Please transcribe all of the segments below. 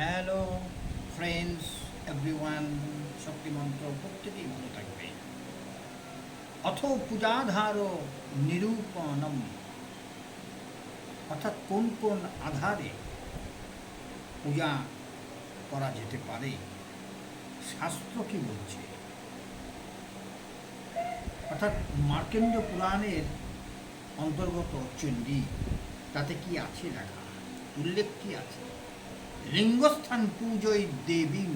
Hello friends everyone শক্তিমন্ত্র প্রত্যেকেই ভালো থাকবে। অথ পূজাধার নিরূপণম। অর্থাৎ কোন কোন আধারে পূজা করা যেতে পারে? শাস্ত্র কি বলছে? অর্থাৎ মার্কেন্দ্র পুরাণের অন্তর্গত চণ্ডী, তাতে কি আছে লেখা? উল্লেখ কি আছে? লিঙ্গস্থান পূজয় দেবী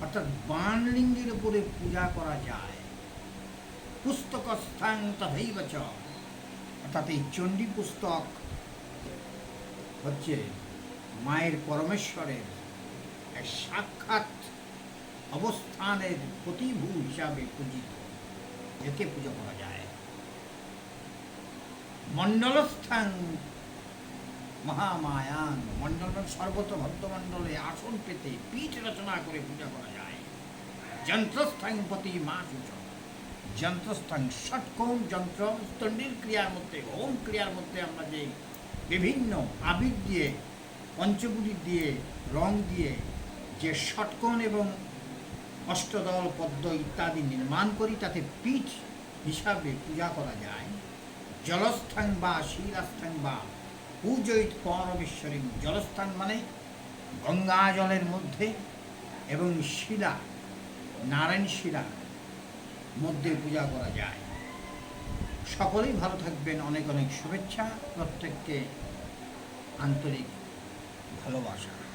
অর্থাৎ বাণলিঙ্গের উপরে পূজা করা যায়। পুস্তকস্থান তথৈব চ। অর্থাৎ এই চণ্ডী পুস্তক হচ্ছে মায়ের পরমেশ্বরের এক সাক্ষাৎ অবস্থানের প্রতিভূ হিসাবে পূজিত, একে পূজা করা যায়। মণ্ডলস্থান মহামায়ান মণ্ডল সর্বত ভক্তমণ্ডলে আসন পেতে পীঠ রচনা করে পূজা করা যায়। যন্ত্রস্থান প্রতি মা সূচক। যন্ত্রস্থান ষটকোণ যন্ত্র তন্ডির ক্রিয়ার মধ্যে, ওম ক্রিয়ার মধ্যে আমরা যে বিভিন্ন আবির দিয়ে, পঞ্চগুলি দিয়ে, রং দিয়ে যে ষটকোণ এবং অষ্টদল, পদ্ম ইত্যাদি নির্মাণ করি, তাতে পীঠ হিসাবে পূজা করা যায়। জলস্থান বা শিলাস্থান বা পূজয়িত পরমেশ্বরী জলস্থান মানে গঙ্গা জলের মধ্যে এবং শিলা, নারায়ণ শিলা মধ্যে পূজা করা যায়। সকলেই ভালো থাকবেন, অনেক অনেক শুভেচ্ছা, প্রত্যেককে আন্তরিক ভালোবাসা।